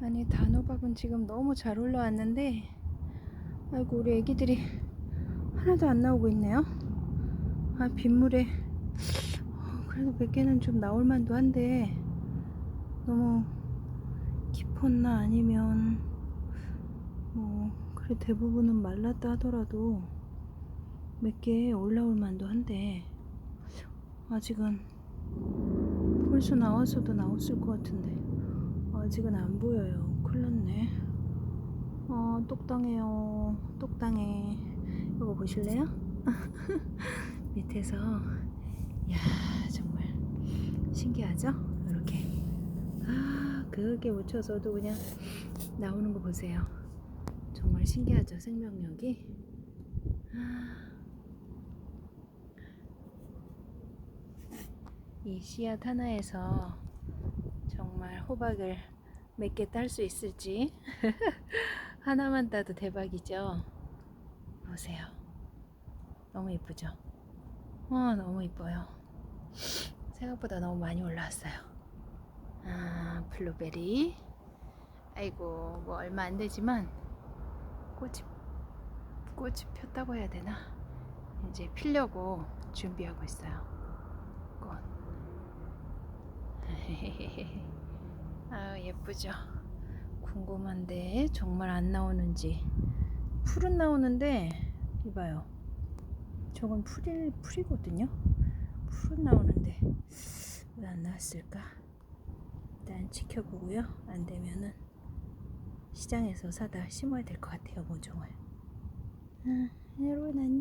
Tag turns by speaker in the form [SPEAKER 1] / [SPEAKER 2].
[SPEAKER 1] 아니 단호박은 지금 너무 잘 올라왔는데 아이고 우리 애기들이 하나도 안 나오고 있네요. 아 빗물에 어, 그래도 몇 개는 좀 나올 만도 한데 너무 깊었나 아니면 뭐 그래 대부분은 말랐다 하더라도 몇 개 올라올 만도 한데 아직은 벌써 나와서도 나왔을 것 같은데 아직은 안 보여요. 큰일 났네. 어, 똑당해요. 똑당해. 이거 보실래요? 밑에서 야 정말 신기하죠? 이렇게 아 그게 묻혀서도 그냥 나오는 거 보세요. 정말 신기하죠 생명력이. 아. 이 씨앗 하나에서 정말 호박을 몇 개 딸 수 있을지 하나만 따도 대박이죠. 보세요. 너무 이쁘죠? 어, 너무 이뻐요. 생각보다 너무 많이 올라왔어요. 아, 블루베리. 아이고, 뭐 얼마 안 되지만 꽃이 꽃이 폈다고 해야 되나? 이제 피려고 준비하고 있어요. 꽃. 아 예쁘죠? 궁금한데 정말 안 나오는지. 풀은 나오는데 이봐요. 저건 풀이, 풀이거든요? 풀은 나오는데 왜 안 나왔을까? 일단 지켜보고요. 안 되면은 시장에서 사다 심어야 될 것 같아요 모종을. 아, 여러분 안녕